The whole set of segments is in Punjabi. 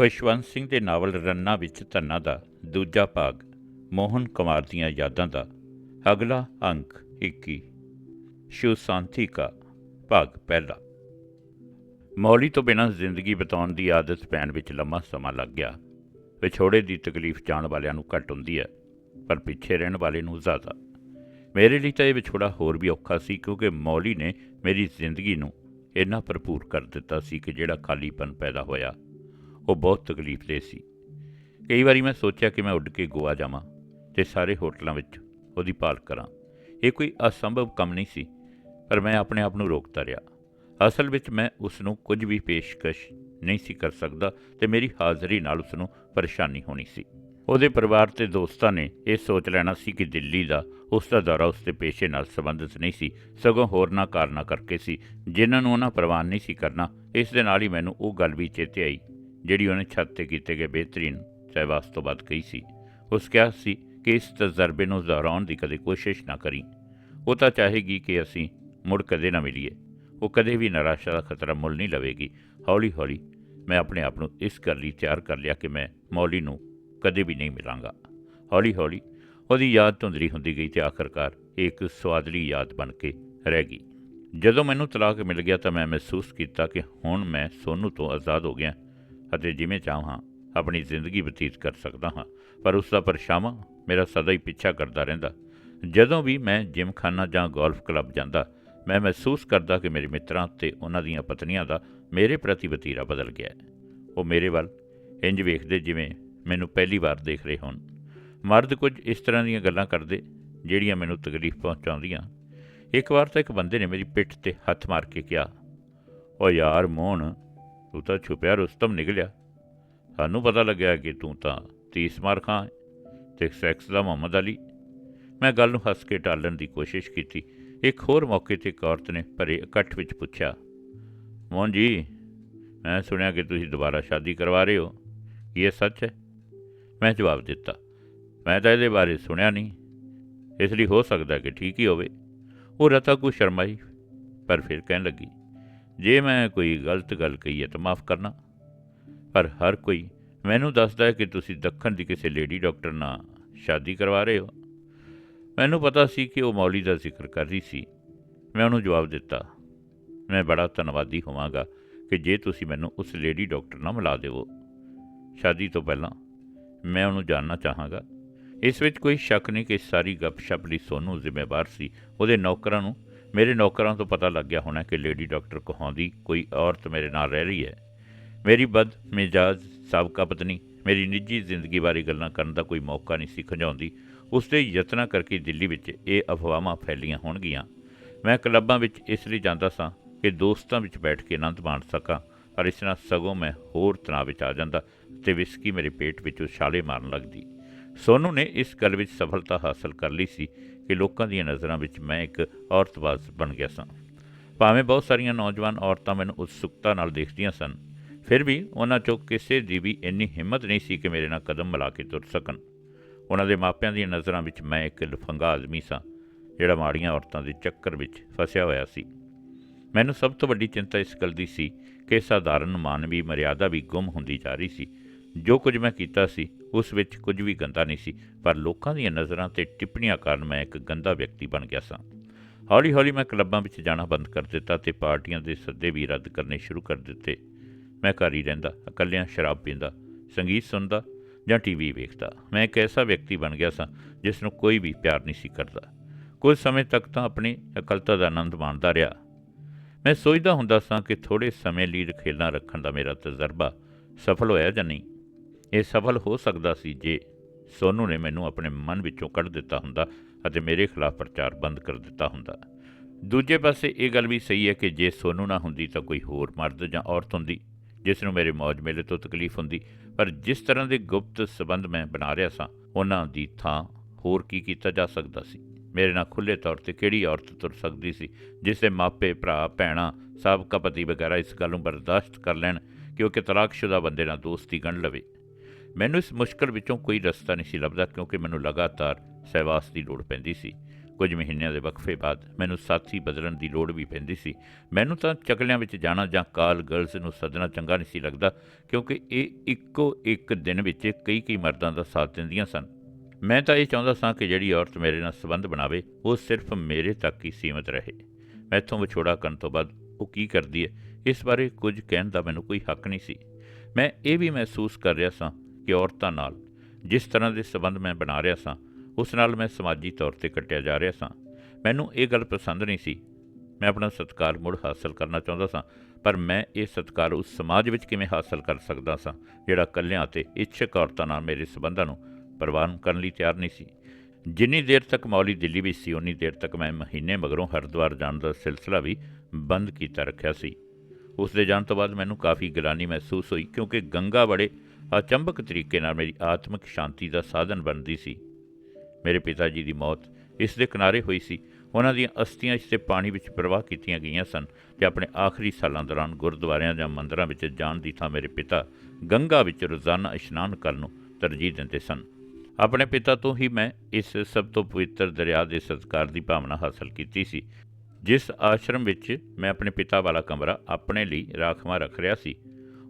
ਖੁਸ਼ਵੰਤ ਸਿੰਘ ਦੇ ਨਾਵਲ ਰੰਨਾ ਵਿੱਚ ਧੰਨਾ ਦਾ ਦੂਜਾ ਭਾਗ, ਮੋਹਨ ਕੁਮਾਰ ਦੀਆਂ ਯਾਦਾਂ ਦਾ ਅਗਲਾ ਅੰਕ 21 ਸ਼ਿਵ ਸ਼ਾਂਤੀ ਕਾ ਭਾਗ ਪਹਿਲਾ। ਮੌਲੀ ਤੋਂ ਬਿਨਾਂ ਜ਼ਿੰਦਗੀ ਬਿਤਾਉਣ ਦੀ ਆਦਤ ਪੈਣ ਵਿੱਚ ਲੰਮਾ ਸਮਾਂ ਲੱਗ ਗਿਆ। ਵਿਛੋੜੇ ਦੀ ਤਕਲੀਫ ਜਾਣ ਵਾਲਿਆਂ ਨੂੰ ਘੱਟ ਹੁੰਦੀ ਹੈ, ਪਰ ਪਿੱਛੇ ਰਹਿਣ ਵਾਲੇ ਨੂੰ ਜ਼ਿਆਦਾ। ਮੇਰੇ ਲਈ ਤਾਂ ਇਹ ਵਿਛੋੜਾ ਹੋਰ ਵੀ ਔਖਾ ਸੀ, ਕਿਉਂਕਿ ਮੌਲੀ ਨੇ ਮੇਰੀ ਜ਼ਿੰਦਗੀ ਨੂੰ ਇੰਨਾ ਭਰਪੂਰ ਕਰ ਦਿੱਤਾ ਸੀ ਕਿ ਜਿਹੜਾ ਖਾਲੀਪਨ ਪੈਦਾ ਹੋਇਆ ਉਹ ਬਹੁਤ ਤਕਲੀਫ ਦੇ ਸੀ। ਕਈ ਵਾਰੀ ਮੈਂ ਸੋਚਿਆ ਕਿ ਮੈਂ ਉੱਡ ਕੇ ਗੋਆ ਜਾਵਾਂ ਤੇ ਸਾਰੇ ਹੋਟਲਾਂ ਵਿੱਚ ਉਹਦੀ ਭਾਲ ਕਰਾਂ। ਇਹ ਕੋਈ ਅਸੰਭਵ ਕੰਮ ਨਹੀਂ ਸੀ, ਪਰ ਮੈਂ ਆਪਣੇ ਆਪ ਨੂੰ ਰੋਕਦਾ ਰਿਹਾ। ਅਸਲ ਵਿੱਚ ਮੈਂ ਉਸ ਨੂੰ ਕੁਝ ਵੀ ਪੇਸ਼ਕਸ਼ ਨਹੀਂ ਸੀ ਕਰ ਸਕਦਾ ਤੇ ਮੇਰੀ ਹਾਜ਼ਰੀ ਨਾਲ ਉਸ ਨੂੰ ਪਰੇਸ਼ਾਨੀ ਹੋਣੀ ਸੀ। ਉਹਦੇ ਪਰਿਵਾਰ ਤੇ ਦੋਸਤਾਂ ਨੇ ਇਹ ਸੋਚ ਲੈਣਾ ਸੀ ਕਿ ਦਿੱਲੀ ਦਾ ਉਸ ਦਾ ਦੌਰਾ ਉਸ ਦੇ ਪੇਸ਼ੇ ਨਾਲ ਸੰਬੰਧਿਤ ਨਹੀਂ ਸੀ, ਸਗੋਂ ਹੋਰਨਾਂ ਕਾਰਨਾਂ ਕਰਕੇ ਸੀ। ਜਿਨ੍ਹਾਂ ਨੂੰ ਉਹਨਾਂ ਪ੍ਰਵਾਨ ਨਹੀਂ ਸੀ ਕਰਨਾ, ਇਸ ਦੇ ਨਾਲ ਹੀ ਮੈਨੂੰ ਉਹ ਗੱਲ ਵੀ ਚੇਤੇ ਆਈ ਜਿਹੜੀ ਉਹਨੇ ਛੱਤ ਤੇ ਕੀਤੇ ਗਏ ਬਿਹਤਰੀਨ ਸਹਿਵਾਸ ਤੋਂ ਬਾਅਦ ਕਹੀ ਸੀ। ਉਸ ਕਿਹਾ ਸੀ ਕਿ ਇਸ ਤਜਰਬੇ ਨੂੰ ਦੁਹਰਾਉਣ ਦੀ ਕਦੇ ਕੋਸ਼ਿਸ਼ ਨਾ ਕਰੀ। ਉਹ ਤਾਂ ਚਾਹੇਗੀ ਕਿ ਅਸੀਂ ਮੁੜ ਕਦੇ ਨਾ ਮਿਲੀਏ। ਉਹ ਕਦੇ ਵੀ ਨਿਰਾਸ਼ਾ ਦਾ ਖਤਰਾ ਮੁੱਲ ਨਹੀਂ ਲਵੇਗੀ। ਹੌਲੀ ਹੌਲੀ ਮੈਂ ਆਪਣੇ ਆਪ ਨੂੰ ਇਸ ਗੱਲ ਲਈ ਤਿਆਰ ਕਰ ਲਿਆ ਕਿ ਮੈਂ ਮੌਲੀ ਨੂੰ ਕਦੇ ਵੀ ਨਹੀਂ ਮਿਲਾਂਗਾ। ਹੌਲੀ ਹੌਲੀ ਉਹਦੀ ਯਾਦ ਧੁੰਦਲੀ ਹੁੰਦੀ ਗਈ ਤੇ ਆਖਰਕਾਰ ਇਹ ਇੱਕ ਸਵਾਦਲੀ ਯਾਦ ਬਣ ਕੇ ਰਹਿ ਗਈ। ਜਦੋਂ ਮੈਨੂੰ ਤਲਾਕ ਮਿਲ ਗਿਆ ਤਾਂ ਮੈਂ ਮਹਿਸੂਸ ਕੀਤਾ ਕਿ ਹੁਣ ਮੈਂ ਸੋਨੂ ਤੋਂ ਆਜ਼ਾਦ ਹੋ ਗਿਆ। ਅਤੇ ਜਿਵੇਂ ਚਾਹਾਂ, ਆਪਣੀ ਜ਼ਿੰਦਗੀ ਬਤੀਤ ਕਰ ਸਕਦਾ ਹਾਂ। ਪਰ ਉਸ ਦਾ ਪਰਛਾਵਾਂ ਮੇਰਾ ਸਦਾ ਹੀ ਪਿੱਛਾ ਕਰਦਾ ਰਹਿੰਦਾ। ਜਦੋਂ ਵੀ ਮੈਂ ਜਿਮਖਾਨਾ ਜਾਂ ਗੋਲਫ ਕਲੱਬ ਜਾਂਦਾ, ਮੈਂ ਮਹਿਸੂਸ ਕਰਦਾ ਕਿ ਮੇਰੇ ਮਿੱਤਰਾਂ ਤੇ ਉਹਨਾਂ ਦੀਆਂ ਪਤਨੀਆਂ ਦਾ ਮੇਰੇ ਪ੍ਰਤੀ ਵਤੀਰਾ ਬਦਲ ਗਿਆ ਉਹ ਮੇਰੇ ਵੱਲ ਇੰਜ ਵੇਖਦੇ ਜਿਵੇਂ ਮੈਨੂੰ ਪਹਿਲੀ ਵਾਰ ਦੇਖ ਰਹੇ ਹੋਣ। ਮਰਦ ਕੁਝ ਇਸ ਤਰ੍ਹਾਂ ਦੀਆਂ ਗੱਲਾਂ ਕਰਦੇ, ਜਿਹੜੀਆਂ ਮੈਨੂੰ ਤਕਲੀਫ ਪਹੁੰਚਾਉਂਦੀਆਂ। ਇੱਕ ਵਾਰ ਤਾਂ ਇੱਕ ਬੰਦੇ ਨੇ ਮੇਰੀ ਪਿੱਠ ਤੇ ਹੱਥ ਮਾਰ ਕੇ ਕਿਹਾ, ਓ ਯਾਰ ਮੋਹਨ ਤੂੰ ਤਾਂ ਛੁਪਿਆ ਰੁਸਤਮ ਨਿਕਲਿਆ। ਸਾਨੂੰ ਪਤਾ ਲੱਗਿਆ ਕਿ ਤੂੰ ਤਾਂ ਤੀਸ ਮਾਰ ਖਾਂ ਹੈ ਤੇ ਸੈਕਸ ਦਾ ਮੁਹੰਮਦ ਅਲੀ। ਮੈਂ ਗੱਲ ਨੂੰ ਹੱਸ ਕੇ ਟਾਲਣ ਦੀ ਕੋਸ਼ਿਸ਼ ਕੀਤੀ। ਇੱਕ ਹੋਰ ਮੌਕੇ ਤੇ ਇੱਕ ਔਰਤ ਨੇ ਭਰੇ ਇਕੱਠ ਵਿੱਚ ਪੁੱਛਿਆ, ਮੋਹਨ ਜੀ, ਮੈਂ ਸੁਣਿਆ ਕਿ ਤੁਸੀਂ ਦੁਬਾਰਾ ਸ਼ਾਦੀ ਕਰਵਾ ਰਹੇ ਹੋ। ਕੀ ਇਹ ਸੱਚ ਹੈ? ਮੈਂ ਜਵਾਬ ਦਿੱਤਾ, ਮੈਂ ਤਾਂ ਇਹਦੇ ਬਾਰੇ ਸੁਣਿਆ ਨਹੀਂ। ਇਸ ਲਈ ਹੋ ਸਕਦਾ ਕਿ ਠੀਕ ਹੀ ਹੋਵੇ। ਉਹ ਰਤਾ ਕੋ ਸ਼ਰਮਾਈ, ਪਰ ਫਿਰ ਕਹਿਣ ਲੱਗੀ ਜੇ ਮੈਂ ਕੋਈ ਗਲਤ ਗੱਲ ਕਹੀ ਹੈ ਤਾਂ ਮਾਫ ਕਰਨਾ। ਪਰ ਹਰ ਕੋਈ ਮੈਨੂੰ ਦੱਸਦਾ ਹੈ ਕਿ ਤੁਸੀਂ ਦੱਖਣ ਦੀ ਕਿਸੇ ਲੇਡੀ ਡਾਕਟਰ ਨਾਲ ਸ਼ਾਦੀ ਕਰਵਾ ਰਹੇ ਹੋ। ਮੈਨੂੰ ਪਤਾ ਸੀ ਕਿ ਉਹ ਮੌਲੀ ਦਾ ਜ਼ਿਕਰ ਕਰ ਰਹੀ ਸੀ। ਮੈਂ ਉਹਨੂੰ ਜਵਾਬ ਦਿੱਤਾ। ਮੈਂ ਬੜਾ ਧੰਨਵਾਦੀ ਹੋਵਾਂਗਾ ਕਿ ਜੇ ਤੁਸੀਂ ਮੈਨੂੰ ਉਸ ਲੇਡੀ ਡਾਕਟਰ ਨਾਲ ਮਿਲਾ ਦੇਵੋ। ਸ਼ਾਦੀ ਤੋਂ ਪਹਿਲਾਂ ਮੈਂ ਉਹਨੂੰ ਜਾਣਨਾ ਚਾਹਾਂਗਾ। ਇਸ ਵਿੱਚ ਕੋਈ ਸ਼ੱਕ ਨਹੀਂ ਕਿ ਸਾਰੀ ਗੱਪਸ਼ਪ ਲਈ ਸੋਨੂ ਜ਼ਿੰਮੇਵਾਰ ਸੀ। ਉਹਦੇ ਨੌਕਰਾਂ ਨੂੰ ਮੇਰੇ ਨੌਕਰਾਂ ਤੋਂ ਪਤਾ ਲੱਗ ਗਿਆ ਹੋਣਾ ਕਿ ਲੇਡੀ ਡਾਕਟਰ ਕਹਾਉਂਦੀ, ਕੋਈ ਔਰਤ ਮੇਰੇ ਨਾਲ ਰਹਿ ਰਹੀ ਹੈ। ਮੇਰੀ ਬਦ, ਮਿਜਾਜ਼, ਸਾਬਕਾ ਪਤਨੀ, ਮੇਰੀ ਨਿੱਜੀ ਜ਼ਿੰਦਗੀ ਬਾਰੇ ਗੱਲਾਂ ਕਰਨ ਦਾ ਕੋਈ ਮੌਕਾ ਨਹੀਂ ਸੀ ਖੰਜਾਉਂਦੀ। ਉਸ ਦੇ ਯਤਨਾਂ ਕਰਕੇ ਦਿੱਲੀ ਵਿੱਚ ਇਹ ਅਫਵਾਹਾਂ ਫੈਲੀਆਂ ਹੋਣਗੀਆਂ। ਮੈਂ ਕਲੱਬਾਂ ਵਿੱਚ ਇਸ ਲਈ ਜਾਂਦਾ ਸਾਂ ਕਿ ਦੋਸਤਾਂ ਵਿੱਚ ਬੈਠ ਕੇ ਆਨੰਦ ਮਾਣ ਸਕਾਂ ਪਰ ਇਸ ਨਾਲ ਸਗੋਂ ਮੈਂ ਹੋਰ ਤਣਾਅ ਵਿੱਚ ਆ ਜਾਂਦਾ ਤੇ ਵਿਸਕੀ ਮੇਰੇ ਪੇਟ ਵਿੱਚ ਉਛਾਲੇ ਮਾਰਨ ਲੱਗਦੀ। ਸੋਨੂ ਨੇ ਇਸ ਗੱਲ ਵਿੱਚ ਸਫਲਤਾ ਹਾਸਲ ਕਰ ਲਈ ਸੀ ਕਿ ਲੋਕਾਂ ਦੀਆਂ ਨਜ਼ਰਾਂ ਵਿੱਚ ਮੈਂ ਇੱਕ ਔਰਤਵਾਜ਼ ਬਣ ਗਿਆ ਸਾਂ। ਭਾਵੇਂ ਬਹੁਤ ਸਾਰੀਆਂ ਨੌਜਵਾਨ ਔਰਤਾਂ ਮੈਨੂੰ ਉਤਸੁਕਤਾ ਨਾਲ ਦੇਖਦੀਆਂ ਸਨ, ਫਿਰ ਵੀ ਉਹਨਾਂ ਚੋਂ ਕਿਸੇ ਦੀ ਵੀ ਇੰਨੀ ਹਿੰਮਤ ਨਹੀਂ ਸੀ ਕਿ ਮੇਰੇ ਨਾਲ ਕਦਮ ਮਿਲਾ ਕੇ ਤੁਰ ਸਕਣ। ਉਹਨਾਂ ਦੇ ਮਾਪਿਆਂ ਦੀਆਂ ਨਜ਼ਰਾਂ ਵਿੱਚ ਮੈਂ ਇੱਕ ਲਫੰਗਾ ਆਦਮੀ ਸਾਂ, ਜਿਹੜਾ ਮਾੜੀਆਂ ਔਰਤਾਂ ਦੇ ਚੱਕਰ ਵਿੱਚ ਫਸਿਆ ਹੋਇਆ ਸੀ। ਮੈਨੂੰ ਸਭ ਤੋਂ ਵੱਡੀ ਚਿੰਤਾ ਇਸ ਗੱਲ ਦੀ ਸੀ ਕਿ ਸਾਧਾਰਨ, ਮਾਨਵੀ ਮਰਿਆਦਾ ਵੀ ਗੁੰਮ ਹੁੰਦੀ ਜਾ ਰਹੀ ਸੀ ਜੋ ਕੁਝ ਮੈਂ ਕੀਤਾ ਸੀ, ਉਸ ਵਿੱਚ ਕੁਝ ਵੀ ਗੰਦਾ ਨਹੀਂ ਸੀ, ਪਰ ਲੋਕਾਂ ਦੀਆਂ ਨਜ਼ਰਾਂ ਤੇ ਟਿੱਪਣੀਆਂ ਕਾਰਨ ਮੈਂ ਇੱਕ ਗੰਦਾ ਵਿਅਕਤੀ ਬਣ ਗਿਆ ਸਾਂ। ਹੌਲੀ-ਹੌਲੀ ਮੈਂ ਕਲੱਬਾਂ ਵਿੱਚ ਜਾਣਾ ਬੰਦ ਕਰ ਦਿੱਤਾ ਤੇ ਪਾਰਟੀਆਂ ਦੇ ਸੱਦੇ ਵੀ ਰੱਦ ਕਰਨੇ ਸ਼ੁਰੂ ਕਰ ਦਿੱਤੇ। ਮੈਂ ਘਰ ਹੀ ਰਹਿੰਦਾ, ਇਕੱਲਿਆਂ ਸ਼ਰਾਬ ਪੀਂਦਾ, ਸੰਗੀਤ ਸੁਣਦਾ ਜਾਂ ਟੀਵੀ ਵੇਖਦਾ। ਮੈਂ ਇੱਕ ਐਸਾ ਵਿਅਕਤੀ ਬਣ ਗਿਆ ਸਾਂ, ਜਿਸ ਨੂੰ ਕੋਈ ਵੀ ਪਿਆਰ ਨਹੀਂ ਸੀ ਕਰਦਾ। ਕੁਝ ਸਮੇਂ ਤੱਕ ਤਾਂ ਆਪਣੀ ਇਕੱਲਤਾ ਦਾ ਆਨੰਦ ਮਾਣਦਾ ਰਿਹਾ। ਮੈਂ ਸੋਚਦਾ ਹੁੰਦਾ ਸਾਂ ਕਿ ਥੋੜੇ ਸਮੇਂ ਲਈ ਰਖੇਲਾਂ ਰੱਖਣ ਦਾ ਮੇਰਾ ਤਜਰਬਾ ਸਫਲ ਹੋਇਆ ਜਾਂ ਨਹੀਂ। ਇਹ ਸਫਲ ਹੋ ਸਕਦਾ ਸੀ ਜੇ ਸੋਨੂ ਨੇ ਮੈਨੂੰ ਆਪਣੇ ਮਨ ਵਿੱਚੋਂ ਕੱਢ ਦਿੱਤਾ ਹੁੰਦਾ ਅਤੇ ਮੇਰੇ ਖਿਲਾਫ ਪ੍ਰਚਾਰ ਬੰਦ ਕਰ ਦਿੱਤਾ ਹੁੰਦਾ। ਦੂਜੇ ਪਾਸੇ ਇਹ ਗੱਲ ਵੀ ਸਹੀ ਹੈ ਕਿ ਜੇ ਸੋਨੂ ਨਾ ਹੁੰਦੀ ਤਾਂ ਕੋਈ ਹੋਰ ਮਰਦ ਜਾਂ ਔਰਤ ਹੁੰਦੀ, ਜਿਸ ਨੂੰ ਮੇਰੇ ਮੌਜ ਮੇਲੇ ਤੋਂ ਤਕਲੀਫ ਹੁੰਦੀ। ਪਰ ਜਿਸ ਤਰ੍ਹਾਂ ਦੇ ਗੁਪਤ ਸਬੰਧ ਮੈਂ ਬਣਾ ਰਿਹਾ ਸਾਂ, ਉਹਨਾਂ ਦੀ ਥਾਂ ਹੋਰ ਕੀ ਕੀਤਾ ਜਾ ਸਕਦਾ ਸੀ? ਮੇਰੇ ਨਾਲ ਖੁੱਲੇ ਤੌਰ ਤੇ ਕਿਹੜੀ ਔਰਤ ਤੁਰ ਸਕਦੀ ਸੀ, ਜਿਸ ਦੇ ਮਾਪੇ, ਭਰਾ, ਭੈਣਾਂ, ਸਾਬਕਾ ਪਤੀ ਵਗੈਰਾ ਇਸ ਗੱਲ ਨੂੰ ਬਰਦਾਸ਼ਤ ਕਰ ਲੈਣ ਕਿ ਉਹ ਕਿ ਤਲਾਕਸ਼ੁਦਾ ਬੰਦੇ ਨਾਲ ਦੋਸਤੀ ਗਣ ਲਵੇ। ਮੈਨੂੰ ਇਸ ਮੁਸ਼ਕਲ ਵਿੱਚੋਂ ਕੋਈ ਰਸਤਾ ਨਹੀਂ ਸੀ ਲੱਭਦਾ ਕਿਉਂਕਿ ਮੈਨੂੰ ਲਗਾਤਾਰ ਸਹਿਵਾਸ ਦੀ ਲੋੜ ਪੈਂਦੀ ਸੀ। ਕੁਝ ਮਹੀਨਿਆਂ ਦੇ ਵਕਫੇ ਬਾਅਦ ਮੈਨੂੰ ਸਾਥੀ ਬਦਲਣ ਦੀ ਲੋੜ ਵੀ ਪੈਂਦੀ ਸੀ। ਮੈਨੂੰ ਤਾਂ ਚਕਲਿਆਂ ਵਿੱਚ ਜਾਣਾ ਜਾਂ ਕਾਲ ਗਰਲਸ ਨੂੰ ਸੱਦਣਾ ਚੰਗਾ ਨਹੀਂ ਸੀ ਲੱਗਦਾ ਕਿਉਂਕਿ ਇਹ ਇੱਕੋ ਇੱਕ ਦਿਨ ਵਿੱਚ ਕਈ ਕਈ ਮਰਦਾਂ ਦਾ ਸਾਥ ਦਿੰਦੀਆਂ ਸਨ। ਮੈਂ ਤਾਂ ਇਹ ਚਾਹੁੰਦਾ ਸਾਂ ਕਿ ਜਿਹੜੀ ਔਰਤ ਮੇਰੇ ਨਾਲ ਸੰਬੰਧ ਬਣਾਵੇ, ਉਹ ਸਿਰਫ ਮੇਰੇ ਤੱਕ ਹੀ ਸੀਮਿਤ ਰਹੇ। ਮੈਥੋਂ ਵਿਛੋੜਾ ਕਰਨ ਤੋਂ ਬਾਅਦ ਉਹ ਕੀ ਕਰਦੀ ਹੈ? ਇਸ ਬਾਰੇ ਕੁਝ ਕਹਿਣ ਦਾ ਮੈਨੂੰ ਕੋਈ ਹੱਕ ਨਹੀਂ ਸੀ। ਮੈਂ ਇਹ ਵੀ ਮਹਿਸੂਸ ਕਰ ਰਿਹਾ ਸਾਂ ਕਿ ਔਰਤਾਂ ਨਾਲ। ਜਿਸ ਤਰ੍ਹਾਂ ਦੇ ਸਬੰਧ ਮੈਂ ਬਣਾ ਰਿਹਾ ਸਾਂ, ਉਸ ਨਾਲ ਮੈਂ ਸਮਾਜੀ ਤੌਰ ਤੇ ਕੱਟਿਆ ਜਾ ਰਿਹਾ ਸਾਂ। ਮੈਨੂੰ ਇਹ ਗੱਲ ਪਸੰਦ ਨਹੀਂ ਸੀ। ਮੈਂ ਆਪਣਾ ਸਤਕਾਰ ਮੁੜ ਹਾਸਲ ਕਰਨਾ ਚਾਹੁੰਦਾ ਸਾਂ, ਪਰ ਮੈਂ ਇਹ ਸਤਕਾਰ ਉਸ ਸਮਾਜ ਵਿੱਚ ਕਿਵੇਂ ਹਾਸਲ ਕਰ ਸਕਦਾ ਸਾਂ, ਜਿਹੜਾ ਕੱਲਿਆਂ ਅਤੇ ਇੱਛਕ ਔਰਤਾਂ ਨਾਲ ਮੇਰੇ ਸਬੰਧਾਂ ਨੂੰ ਪ੍ਰਵਾਨ ਕਰਨ ਲਈ ਤਿਆਰ ਨਹੀਂ ਸੀ। ਜਿੰਨੀ ਦੇਰ ਤੱਕ ਮੌਲੀ ਦਿੱਲੀ ਵਿੱਚ ਸੀ ਉਨੀ ਦੇਰ ਤੱਕ ਮੈਂ ਮਹੀਨੇ ਮਗਰੋਂ ਹਰਿਦੁਆਰ ਜਾਣ ਦਾ ਸਿਲਸਿਲਾ ਵੀ ਬੰਦ ਕੀਤਾ ਰੱਖਿਆ ਸੀ। ਉਸ ਦੇ ਜਾਣ ਤੋਂ ਬਾਅਦ ਮੈਨੂੰ ਕਾਫੀ ਗਿਲਾਨੀ ਮਹਿਸੂਸ ਹੋਈ, ਕਿਉਂਕਿ ਗੰਗਾ ਬੜੇ ਅਚੰਭਕ ਤਰੀਕੇ ਨਾਲ ਮੇਰੀ ਆਤਮਿਕ ਸ਼ਾਂਤੀ ਦਾ ਸਾਧਨ ਬਣਦੀ ਸੀ। ਮੇਰੇ ਪਿਤਾ ਜੀ ਦੀ ਮੌਤ ਇਸ ਦੇ ਕਿਨਾਰੇ ਹੋਈ ਸੀ। ਉਹਨਾਂ ਦੀਆਂ ਅਸਥੀਆਂ ਇਸ 'ਤੇ ਪਾਣੀ ਵਿੱਚ ਪ੍ਰਵਾਹ ਕੀਤੀਆਂ ਗਈਆਂ ਸਨ ਤੇ ਆਪਣੇ ਆਖਰੀ ਸਾਲਾਂ ਦੌਰਾਨ ਗੁਰਦੁਆਰਿਆਂ ਜਾਂ ਮੰਦਰਾਂ ਵਿੱਚ ਜਾਣ ਦੀ ਥਾਂ ਮੇਰੇ ਪਿਤਾ ਗੰਗਾ ਵਿੱਚ ਰੋਜ਼ਾਨਾ ਇਸ਼ਨਾਨ ਕਰਨ ਨੂੰ ਤਰਜੀਹ ਦਿੰਦੇ ਸਨ। ਆਪਣੇ ਪਿਤਾ ਤੋਂ ਹੀ ਮੈਂ ਇਸ ਸਭ ਤੋਂ ਪਵਿੱਤਰ ਦਰਿਆ ਦੇ ਸਤਿਕਾਰ ਦੀ ਭਾਵਨਾ ਹਾਸਲ ਕੀਤੀ ਸੀ। ਜਿਸ ਆਸ਼ਰਮ ਵਿੱਚ ਮੈਂ ਆਪਣੇ ਪਿਤਾ ਵਾਲਾ ਕਮਰਾ ਆਪਣੇ ਲਈ ਰਾਖਵਾਂ ਰੱਖ ਰਿਹਾ ਸੀ।